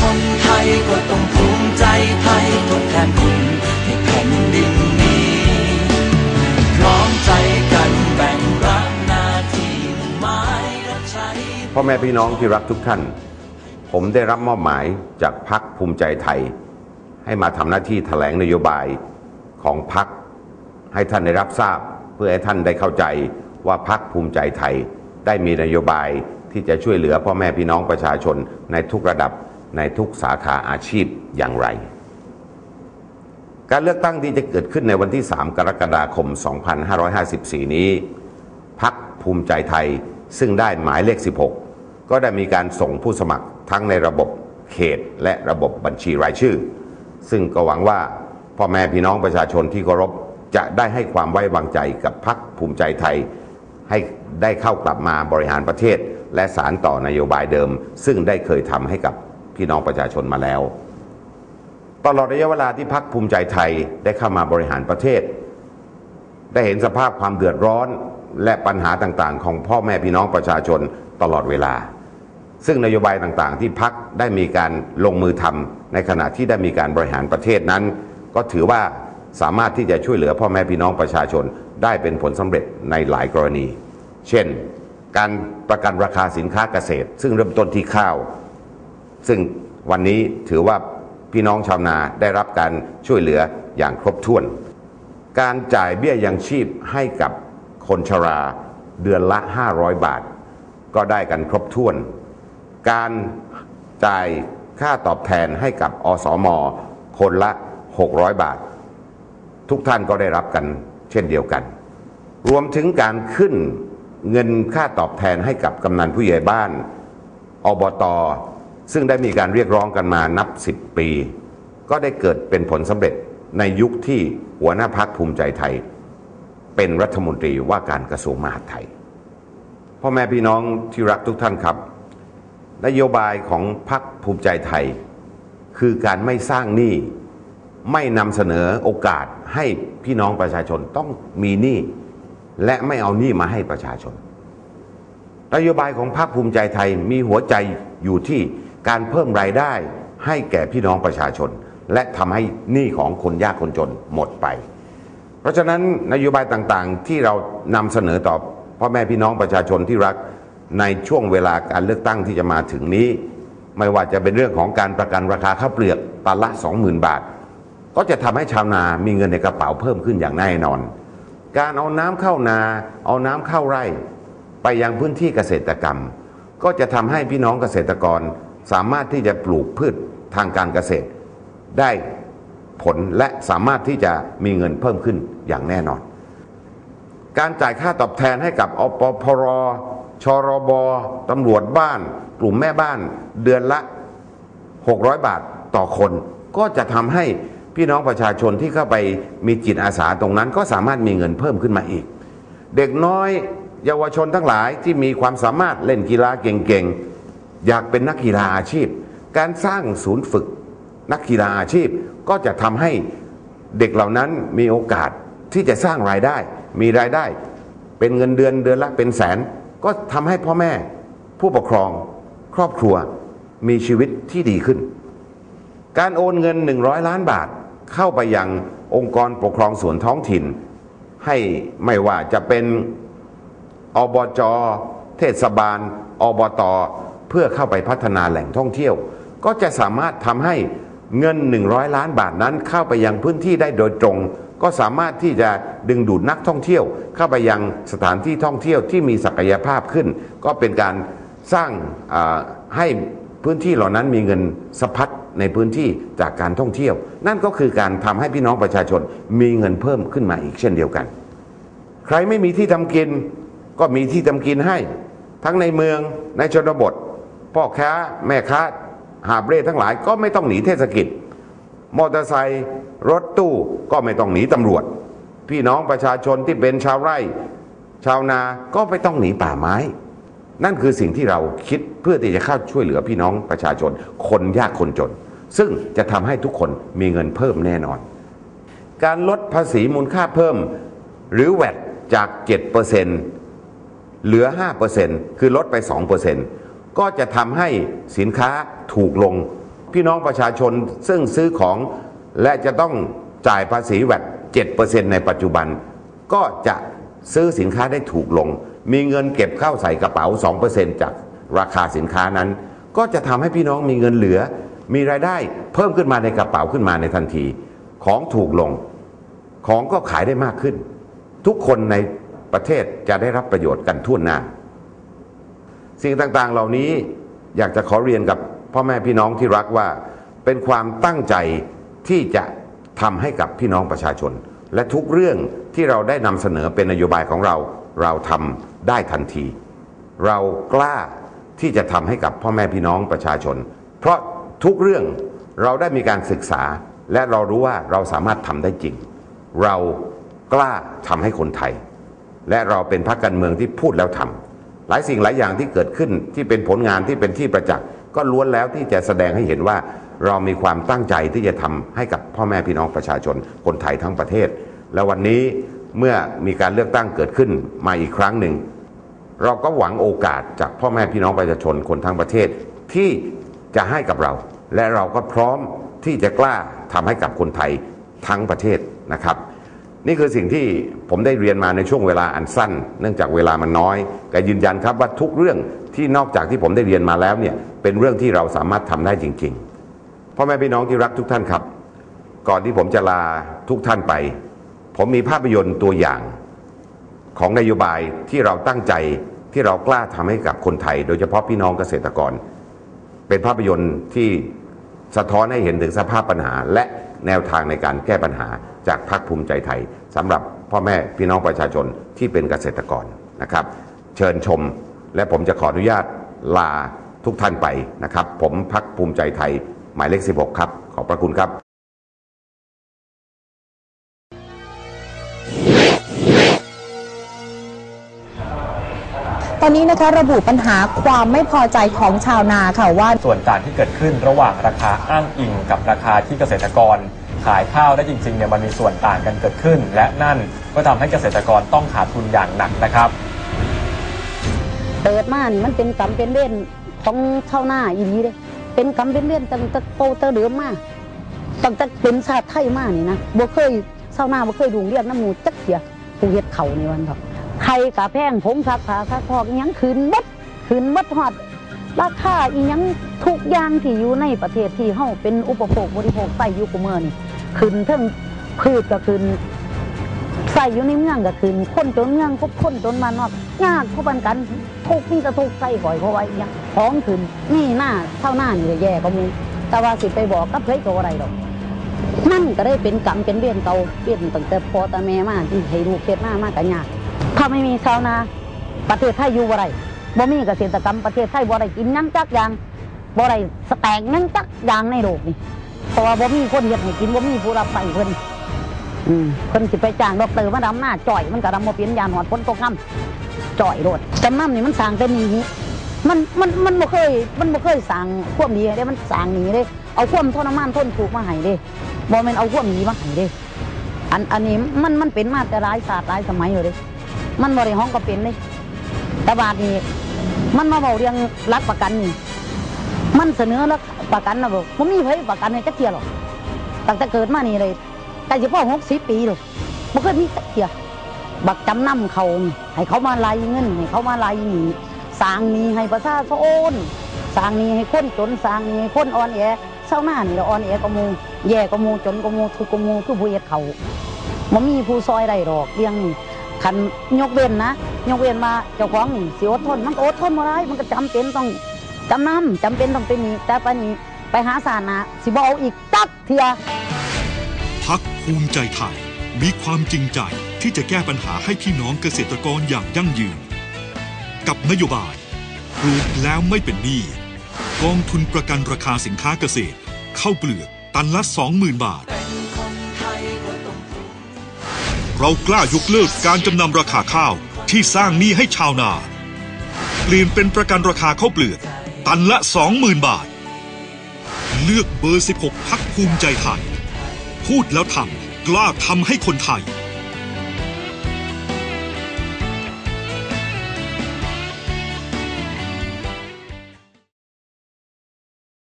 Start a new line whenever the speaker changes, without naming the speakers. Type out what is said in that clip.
คนไทยก็ต้องภูมิใจไทยทดแทนคุณให้แผ่นดินนี้พร้อมใจกันแบ่งรับหน้าที่หมายรับใช้
พ่อแม่พี่น้องที่รักทุกท่าน ผมได้รับมอบหมายจากพักภูมิใจไทย ให้มาทำหน้าที่แถลงนโยบายของพักให้ท่านได้รับทราบ เพื่อให้ท่านได้เข้าใจว่าพักภูมิใจไทยได้มีนโยบายที่จะช่วยเหลือพ่อแม่พี่น้องประชาชนในทุกระดับ ในทุกสาขาอาชีพอย่างไร การเลือกตั้งที่จะเกิดขึ้นในวันที่ 3 กรกฎาคม 2554 นี้พักภูมิใจไทยซึ่งได้หมายเลข 16 ก็ได้มีการส่งผู้สมัครทั้งในระบบเขตและระบบบัญชีรายชื่อ ซึ่งก็หวังว่าพ่อแม่พี่น้องประชาชนที่เคารพจะได้ให้ความไว้วางใจกับพักภูมิใจไทย ให้ได้เข้ากลับมาบริหารประเทศ และสารต่อนโยบายเดิม ซึ่งได้เคยทำให้กับ พี่น้องประชาชนมาแล้ว ตลอดระยะเวลาที่พักภูมิใจไทยได้เข้ามาบริหารประเทศ ได้เห็นสภาพความเดือดร้อนและปัญหาต่างๆ ของพ่อแม่พี่น้องประชาชนตลอดเวลา ซึ่งนโยบายต่างๆ ที่พักได้มีการลงมือทำในขณะที่ได้มีการบริหารประเทศนั้น ก็ถือว่าสามารถที่จะช่วยเหลือพ่อแม่พี่น้องประชาชนได้เป็นผลสำเร็จในหลายกรณี เช่น การประกันราคาสินค้าเกษตร ซึ่งเริ่มต้นที่ข้าว ซึ่งวันนี้ถือว่าพี่น้องชาวนาได้รับการช่วยเหลืออย่างครบถ้วน การจ่ายเบี้ยยังชีพให้กับคนชราเดือนละ 500 บาท ก็ได้กันครบถ้วน การจ่ายค่าตอบแทนให้กับอสมคนละ 600 บาท ทุกท่านก็ได้รับกันเช่นเดียวกัน รวมถึงการขึ้นเงินค่าตอบแทนให้กับกำนันผู้ใหญ่บ้าน อบต ซึ่งได้มีการเรียกร้องกันมานับ 10 ปี ก็ได้เกิดเป็นผลสำเร็จในยุคที่หัวหน้าพักภูมิใจไทย เป็นรัฐมนตรีว่าการกระทรวงมหาดไทยพ่อแม่พี่น้องที่รักทุกท่านครับ นโยบายของพรรคภูมิใจไทย คือการไม่สร้างหนี้ไม่นำเสนอโอกาสให้พี่น้องประชาชนต้องมีหนี้และไม่เอาหนี้มาให้ประชาชน นโยบายของพรรคภูมิใจไทยมีหัวใจอยู่ที่ การเพิ่มรายได้ให้แก่พี่น้องประชาชน และทำให้หนี้ของคนยากคนจนหมดไป เพราะฉะนั้นนโยบายต่างๆ ที่เรานำเสนอต่อพ่อแม่พี่น้องประชาชนที่รักในช่วงเวลาการเลือกตั้งที่จะมาถึงนี้ ไม่ว่าจะเป็นเรื่องของการประกันราคาข้าวเปลือกตันละ 20,000 บาท ก็จะทำให้ชาวนามีเงินในกระเป๋าเพิ่มขึ้นอย่างแน่นอน การเอาน้ำเข้านา เอาน้ำเข้าไร่ ไปยังพื้นที่เกษตรกรรม ก็จะทำให้พี่น้องเกษตรกร สามารถที่จะปลูกพืชทางการเกษตร ได้ผลและสามารถที่จะมีเงินเพิ่มขึ้นอย่างแน่นอน การจ่ายค่าตอบแทนให้กับอปพรชรบตำรวจบ้าน กลุ่มแม่บ้าน เดือนละ 600 บาทต่อคน ก็จะทำให้พี่น้องประชาชนที่เข้าไปมีจิตอาสาตรงนั้น ก็สามารถมีเงินเพิ่มขึ้นมาอีก เด็กน้อยเยาวชนทั้งหลายที่มีความสามารถเล่นกีฬาเก่งๆ อยากเป็นนักกีฬาอาชีพ การสร้างศูนย์ฝึกนักกีฬาอาชีพ ก็จะทำให้เด็กเหล่านั้นมีโอกาสที่จะสร้างรายได้ มีรายได้ เป็นเงินเดือนเดือนละเป็นแสน ก็ทำให้พ่อแม่ผู้ปกครองครอบครัวมีชีวิตที่ดีขึ้น การโอนเงิน 100 ล้านบาทเข้าไปยังองค์กรปกครองส่วนท้องถิ่น ให้ไม่ว่าจะเป็นอบจเทศบาล อบต เพื่อเข้าไปพัฒนาแหล่งท่องเที่ยว ก็จะสามารถทำให้เงิน 100 ล้านบาทนั้นเข้าไปยังพื้นที่ได้โดยตรง ก็สามารถที่จะดึงดูดนักท่องเที่ยว เข้าไปยังสถานที่ท่องเที่ยวที่มีศักยภาพขึ้น ก็เป็นการสร้างให้พื้นที่เหล่านั้นมีเงินสะพัดในพื้นที่จากการท่องเที่ยว นั่นก็คือการทำให้พี่น้องประชาชนมีเงินเพิ่มขึ้นมาอีกเช่นเดียวกัน ใครไม่มีที่ทำกินก็มีที่ทำกินให้ ทั้งในเมืองในชนบท พ่อค้าแม่ค้าหาบเร่ทั้งหลายก็ไม่ต้องหนีเทศกิจ มอเตอร์ไซค์รถตู้ก็ไม่ต้องหนีตำรวจ พี่น้องประชาชนที่เป็นชาวไร่ ชาวนาก็ไม่ต้องหนีป่าไม้ นั่นคือสิ่งที่เราคิดเพื่อที่จะเข้าช่วยเหลือพี่น้องประชาชน คนยากคนจน ซึ่งจะทำให้ทุกคนมีเงินเพิ่มแน่นอน การลดภาษีมูลค่าเพิ่ม หรือแวดจาก 7%เหลือ 5%คือลดไป 2% ก็จะทำให้สินค้าถูกลง พี่น้องประชาชนซึ่งซื้อของและจะต้องจ่ายภาษีแวด7%ในปัจจุบัน ก็จะซื้อสินค้าได้ถูกลง มีเงินเก็บเข้าใส่กระเป๋า 2%จากราคาสินค้านั้น ก็จะทำให้พี่น้องมีเงินเหลือ มีรายได้เพิ่มขึ้นมาในกระเป๋าขึ้นมาในทันที ของถูกลง ของก็ขายได้มากขึ้น ทุกคนในประเทศจะได้รับประโยชน์กันทั่วหน้า สิ่งต่างๆ เหล่านี้อยากจะขอเรียนกับพ่อแม่พี่น้องที่รักว่า เป็นความตั้งใจที่จะทำให้กับพี่น้องประชาชน และทุกเรื่องที่เราได้นำเสนอเป็นนโยบายของเราเราทำได้ทันที เรากล้าที่จะทำให้กับพ่อแม่พี่น้องประชาชน เพราะทุกเรื่องเราได้มีการศึกษา และเรารู้ว่าเราสามารถทำได้จริง เรากล้าทำให้คนไทย และเราเป็นพรรคการเมืองที่พูดแล้วทำห ลายสิ่งหลายอย่างที่เกิดขึ้นที่เป็นผลงานที่เป็นที่ประจักษ์ก็ล้วนแล้วที่จะแสดงให้เห็นว่า เรามีความตั้งใจที่จะทำให้กับพ่อแม่พี่น้องประชาชนคนไทยทั้งประเทศ และวันนี้เมื่อมีการเลือกตั้งเกิดขึ้นมาอีกครั้งหนึ่ง เราก็หวังโอกาสจากพ่อแม่พี่น้องประชาชนคนทั้งประเทศที่จะให้กับเรา และเราก็พร้อมที่จะกล้าทำให้กับคนไทยทั้งประเทศนะครับ นี่คือสิ่งที่ผมได้เรียนมาในช่วงเวลาอันสั้น เนื่องจากเวลามันน้อยแต่ยืนยันครับว่าทุกเรื่องที่นอกจากที่ผมได้เรียนมาแล้วเนี่ยเป็นเรื่องที่เราสามารถทำได้จริงๆพ่อแม่พี่น้องที่รักทุกท่านครับ ก่อนที่ผมจะลาทุกท่านไป ผมมีภาพยนตร์ตัวอย่างของนโยบายที่เราตั้งใจที่เรากล้าทำให้กับคนไทย โดยเฉพาะพี่น้องเกษตรกร เป็นภาพยนตร์ที่สะท้อนให้เห็นถึงสภาพปัญหาและ แนวทางในการแก้ปัญหาจากพรรคภูมิใจไทยสำหรับพ่อแม่พี่น้องประชาชนที่เป็นเกษตรกรนะครับ เชิญชมและผมจะขออนุญาตลาทุกท่านไปนะครับ ผมพักภูมิใจไทยหมายเลข 16 ครับ ขอบพระคุณครับ
ตอนนี้นะคะระบุปัญหาความไม่พอใจของชาวนาค่ะว่า
ส่วนต่างที่เกิดขึ้นระหว่างราคาอ้างอิงกับราคาที่เกษตรกร ขายข้าวได้จริงๆเนี่ยมันมีส่วนต่างกันเกิดขึ้น และนั่นก็ทำให้เกษตรกรต้องขาดทุนอย่างหนักนะครับ
เปิดมานี่มันเป็นกรรมเป็นเล่นของชาวนาอีนีเลยเป็นกรรมเป็นเล่นตั้งแต่โตแต่เดิมมาตั้งแต่เป็นชาติไทยมานี่นะบ่เคยชาวนาบ่เคยดุงเรียนน้ำหมูจักเสียผู้เฮ็ดเขานี่วันดอก ไข่กะแพงผงซักผาซักพอกอิหยังคืนหมดคืนหมดฮอดราคาอีหยังทุกอย่างที่อยู่ในประเทศที่เฮาเป็นอุปโภคบริโภคใส่อยู่กุเมื่อนี่ขึ้นเทั้งพืชก็ขึ้นใส่อยู่ในเมืองก็คืนคนจนเมืองพบคนจนมานอกยากพบกันกันทุกนี่จะทุกใส่ก่อยเพราะว่าอหยังของขึ้นนี่หน้าเท่าหน้านี่แย่ก็มูแต่ว่าสิไปบอกกับเฮ้ยก็อะไรดอกนั่นก็ได้เป็นกรรมเป็นเบี้ยนเก่าเบี้ยนตั้งแต่พอตาแม่มาที่ให้ลูกเฮ็ดหน้ามากกันยาก ถ้าไม่มีชาวนา ประเทศไทยอยู่บ่ไรบ่มีเกษตรกรรมประเทศไทยบ่ไรกินหยังจักอย่างบ่ไรสแต็กหยังจักอย่างในโลกนี่เพราะว่าบ่มีคนเฮ็ดให้กินบ่มีผู้รับใช้เพิ่นอืมเพิ่นสิไปจ้างดอกเตอร์มาดำหน้าจ่อยมันก็ดำมาเปลี่ยนยานหอดพ้นตกค่ำจ่อยโลดจำนำนี่มันสร้างแต่หนีมันมันมันบ่เคยมันบ่เคยสร้างความดีให้ได้มันสร้างหนีเด้เอาความทรมานทนทุกข์มาให้เด้บ่แม่นเอาความหนีมาให้เด้อันอันนี้มันมันเป็นมาแต่หลายศาสตร์หลายสมัยเลยเด้ มันบ่ได้ห้องก็เป็นเด้แต่บาดนี้มันมาเว้าเรื่องรักประกันนี่มันเสนอรักประกันนะบ่บ่มีไผประกันให้จักเทียหรอกตั้งแต่เกิดมานี่เลยแต่เฉพาะหกสิบปีเลยบ่เคยมีสักเทียบักจำนำเขาให้เขามาไล่เงินให้เขามาไล่หนีสร้างนี้ให้ประชาชนสร้างนี้ให้คนจนสร้างนี้ให้คนอ่อนแอเศร้าหน้านี่เราอ่อนแอก็มูแย่ก็มูจนก็มูทุกก็มูคือผู้เฮ็ดเขาบ่มีผู้ซอยได้ดอกเรื่องนี้ คันยกเว้นนะยกเว้นมาเจ้าของนี่สิอดทนมันอดทนบ่ได้มันก็จำเป็นต้องจำนำจำเป็นต้องเป็นนี้แต่ปานี้ไปหาศาลนะสิบเอาอีกจักเทีย
พักภูมิใจไทยมีความจริงใจที่จะแก้ปัญหาให้พี่น้องเกษตรกรอย่างยั่งยืน กับนโยบายปลูกแล้วไม่เป็นหนี้กองทุนประกันราคาสินค้าเกษตร เข้าเปลือกตันละ 20,000 บาท เรากล้ายกเลิกการจำนำราคาข้าวที่สร้างหนี้ให้ชาวนา เปลี่ยนเป็นประกันราคาข้าวเปลือก ตันละ 20,000 บาท เลือกเบอร์ 16 พักภูมิใจไทย พูดแล้วทำกล้าทำให้คนไทย